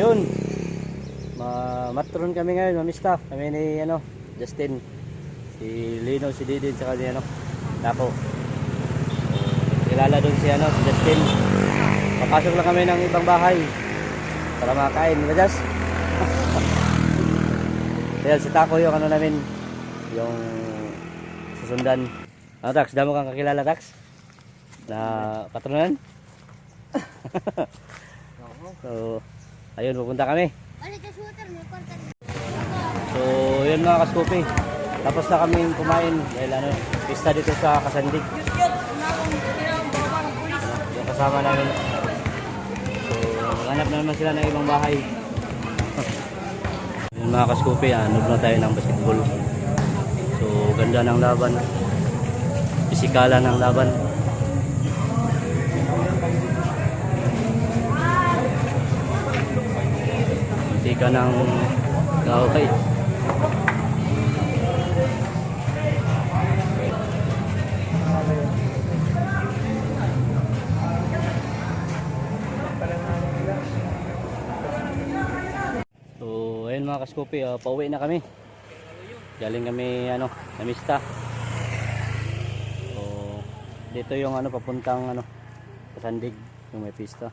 yun. Ma matron kami ngayon, mamista. Kami ni ano, Justin. Si Lino, si Didin, saka ni ano, Nako. Kilala doon si ano, si Justin. Papasok lang kami ng ibang bahay para makakain, di ba Jas? Kaya si Taco yung ano namin, yung susundan. Ano Tax, damo kang kakilala Tax? Na patronan? so, ayun, pupunta kami. So, yun mga kaskupi. Tapos na kami kumain dahil ano, pista dito sa Kasandig. Yung kasama namin. So, hanap na naman sila ng ibang bahay. yun mga kaskupi, ano na tayo ng basketball. So, ganda ng laban. Pisikala ng laban. Ka ng kaokay. So, ayun mga kaskopi, uh, pauwi na kami. Galing kami, ano, namista. So, dito yung ano, papuntang, ano, Kasandig, yung may pista.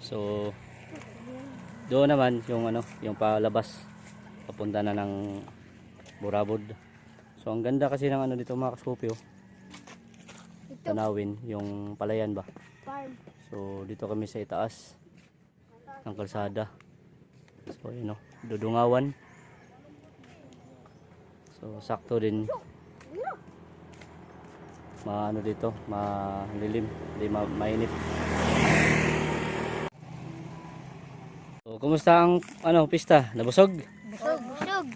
So, doon naman yung ano, yung palabas papunta na ng Burabod. So ang ganda kasi ng ano dito mga. Ito, Tanawin yung palayan ba. So dito kami sa itaas ng kalsada. So yun oh, dudungawan. So sakto din maano dito, malilim, hindi ma mainit. Kumusta ang ano pista? Nabusog? Busog, busog.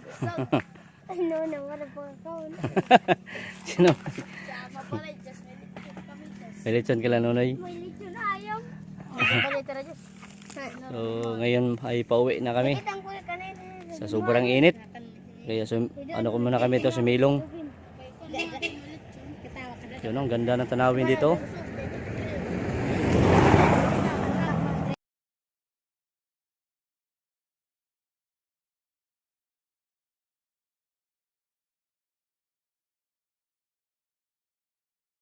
Ano na, wala pa kaon. Sino? May lechon kila nunoy. Tara, just. So ngayon ay pauwi na kami ka sa sobrang init. Kaya sum, ano ko muna kami ito, sumilong. Ka. Yun ang ganda ng tanawin dito.